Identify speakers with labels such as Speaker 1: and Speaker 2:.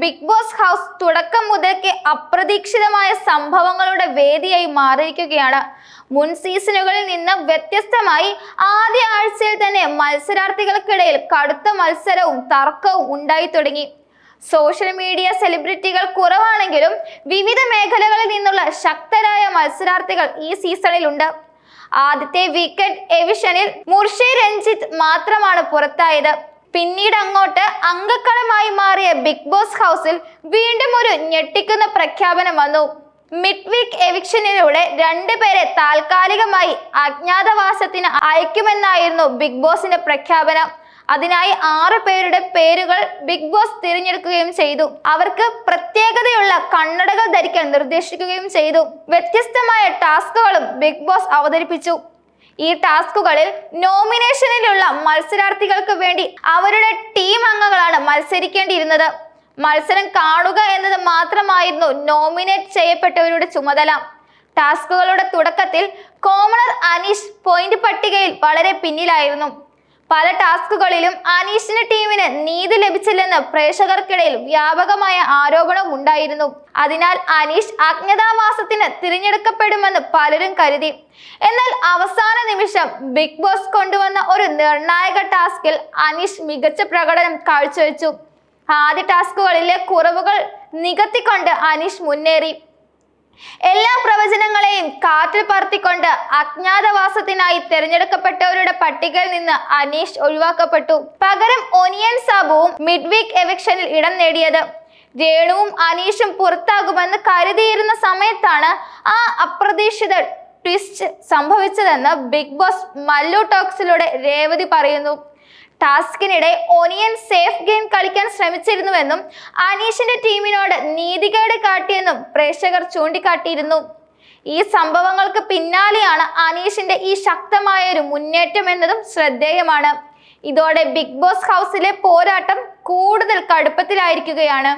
Speaker 1: Big boss house തുടക്കം മുതൽക്ക് അപ്രതീക്ഷിതമായ സംഭവങ്ങളുടെ വേദിയായി മാറിയിരിക്കുകയാണ്. മുൻ സീസണുകളിൽ നിന്ന് വ്യത്യസ്തമായി ആദ്യ ആഴ്ചയിൽ തന്നെ മത്സരാർത്ഥികൾക്കിടയിൽ കടുത്ത മത്സരവും തർക്കവും ഉണ്ടായി തുടങ്ങി. സോഷ്യൽ മീഡിയ സെലിബ്രിറ്റികൾ കുറവാണെങ്കിലും വിവിധ മേഖലകളിൽ നിന്നുള്ള ശക്തരായ മത്സരാർത്ഥികൾ ഈ സീസണിലുണ്ട് ആദ്യത്തെ വീക്കെൻഡ് എവിഷനിൽ മുർഷി രഞ്ജിത്ത് മാത്രമാണ് പുറത്തായത്. പിന്നീട് അങ്ങോട്ട് അംഗക്കളമായി മാറിയ ബിഗ് ബോസ് ഹൗസിൽ വീണ്ടും ഒരു ഞെട്ടിക്കുന്ന പ്രഖ്യാപനം വന്നു. മിഡ് വീക്ക് എവിക്ഷനിലൂടെ രണ്ടുപേരെ താൽക്കാലികമായി അജ്ഞാതവാസത്തിന് അയക്കുമെന്നായിരുന്നു ബിഗ് ബോസിന്റെ പ്രഖ്യാപനം. അതിനായി ആറ് പേരുടെ പേരുകൾ ബിഗ് ബോസ് തിരഞ്ഞെടുക്കുകയും ചെയ്തു. അവർക്ക് പ്രത്യേകതയുള്ള കണ്ണടകൾ ധരിക്കാൻ നിർദ്ദേശിക്കുകയും ചെയ്തു. വ്യത്യസ്തമായ ടാസ്കുകളും ബിഗ് ബോസ് അവതരിപ്പിച്ചു. ഈ ടാസ്കുകളിൽ നോമിനേഷനിലുള്ള മത്സരാർത്ഥികൾക്ക് വേണ്ടി അവരുടെ ടീം അംഗങ്ങളാണ് മത്സരിക്കേണ്ടിയിരുന്നത്. മത്സരം കാണുക എന്നത് മാത്രമായിരുന്നു നോമിനേറ്റ് ചെയ്യപ്പെട്ടവരുടെ ചുമതല. ടാസ്കുകളുടെ തുടക്കത്തിൽ കോമണർ അനീഷ് പോയിന്റ് പട്ടികയിൽ വളരെ പിന്നിലായിരുന്നു. പല ടാസ്കുകളിലും അനീഷിന് ടീമിന് നീതി ലഭിച്ചില്ലെന്ന് പ്രേക്ഷകർക്കിടയിൽ വ്യാപകമായ ആരോപണം ഉണ്ടായിരുന്നു. അതിനാൽ അനീഷ് അജ്ഞതാവാസത്തിന് തിരഞ്ഞെടുക്കപ്പെടുമെന്ന് പലരും കരുതി. എന്നാൽ അവസാന നിമിഷം ബിഗ് ബോസ് കൊണ്ടുവന്ന ഒരു നിർണായക ടാസ്കിൽ അനീഷ് മികച്ച പ്രകടനം കാഴ്ചവെച്ചു. ആദ്യ ടാസ്കുകളിലെ കുറവുകൾ നികത്തിക്കൊണ്ട് അനീഷ് മുന്നേറി. എല്ലാ പ്രവചനങ്ങളെയും കാറ്റിൽ പറത്തിക്കൊണ്ട് അജ്ഞാതവാസത്തിനായി തിരഞ്ഞെടുക്കപ്പെട്ടവരുടെ പട്ടികയിൽ നിന്ന് അനീഷ് ഒഴിവാക്കപ്പെട്ടു. പകരം ഒനിയൻ സാബുവും മിഡ് വീക്ക് എവിക്ഷനിൽ ഇടം നേടിയത്. രേണുവും അനീഷും പുറത്താകുമെന്ന് കരുതിയിരുന്ന സമയത്താണ് ആ അപ്രതീക്ഷിത ട്വിസ്റ്റ് സംഭവിച്ചതെന്ന് ബിഗ് ബോസ് മല്ലു ടോക്സിലൂടെ രേവതി പറയുന്നു. ടാസ്കിനിടെ ഒനിയൻ സേഫ് ഗെയിം കളിക്കാൻ ശ്രമിച്ചിരുന്നുവെന്നും അനീഷിന്റെ ടീമിനോട് നീതികേട് കാട്ടിയെന്നും പ്രേക്ഷകർ ചൂണ്ടിക്കാട്ടിയിരുന്നു. ഈ സംഭവങ്ങൾക്ക് പിന്നാലെയാണ് അനീഷിന്റെ ഈ ശക്തമായ ഒരു മുന്നേറ്റം എന്നതും ശ്രദ്ധേയമാണ്. ഇതോടെ ബിഗ് ബോസ് ഹൗസിലെ പോരാട്ടം കൂടുതൽ കടുപ്പത്തിലായിരിക്കുകയാണ്.